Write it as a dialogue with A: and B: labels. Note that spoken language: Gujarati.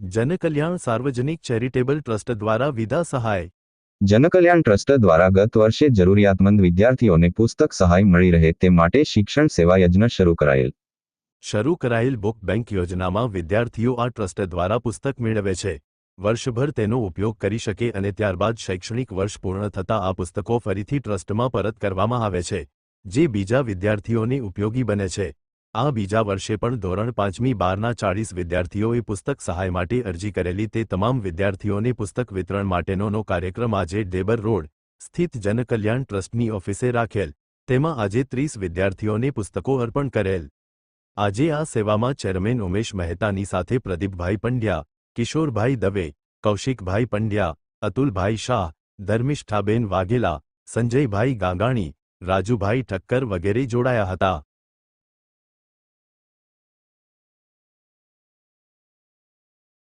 A: જનકલ્યાણ સાર્વજનિક ચેરિટેબલ ટ્રસ્ટ દ્વારા વિધા સહાય.
B: જનકલ્યાણ ટ્રસ્ટ દ્વારા ગત વર્ષે જરૂરિયાતમંદ વિદ્યાર્થીઓને પુસ્તક સહાય મળી રહે તે માટે શિક્ષણ સેવા યજ્ઞ શરૂ કરાયેલ.
A: શરૂ કરાયેલ બુક બેંક યોજનામાં વિદ્યાર્થીઓ આ ટ્રસ્ટ દ્વારા પુસ્તક મેળવે છે. વર્ષભર તેનો ઉપયોગ કરી શકે અને ત્યારબાદ શૈક્ષણિક વર્ષ પૂર્ણ થતાં આ પુસ્તકો ફરીથી ટ્રસ્ટમાં પરત કરવામાં આવે છે જે બીજા વિદ્યાર્થીઓને ઉપયોગી બને છે. આ બીજા વર્ષે પણ ધોરણ પાંચમી બારના ચાળીસ વિદ્યાર્થીઓએ પુસ્તક સહાય માટે અરજી કરેલી તે તમામ વિદ્યાર્થીઓને પુસ્તક વિતરણ માટેનોનો કાર્યક્રમ આજે ડેબર રોડ સ્થિત જનકલ્યાણ ટ્રસ્ટની ઓફિસે રાખેલ. તેમાં આજે ત્રીસ વિદ્યાર્થીઓને પુસ્તકો અર્પણ કરેલ. આજે આ સેવામાં ચેરમેન ઉમેશ મહેતાની સાથે પ્રદીપભાઈ પંડ્યા, કિશોરભાઈ દવે, કૌશિકભાઈ પંડ્યા, અતુલભાઈ શાહ, ધર્મિષ્ઠાબેન વાઘેલા, સંજયભાઈ ગાંગાણી, રાજુભાઈ ઠક્કર વગેરે જોડાયા હતા.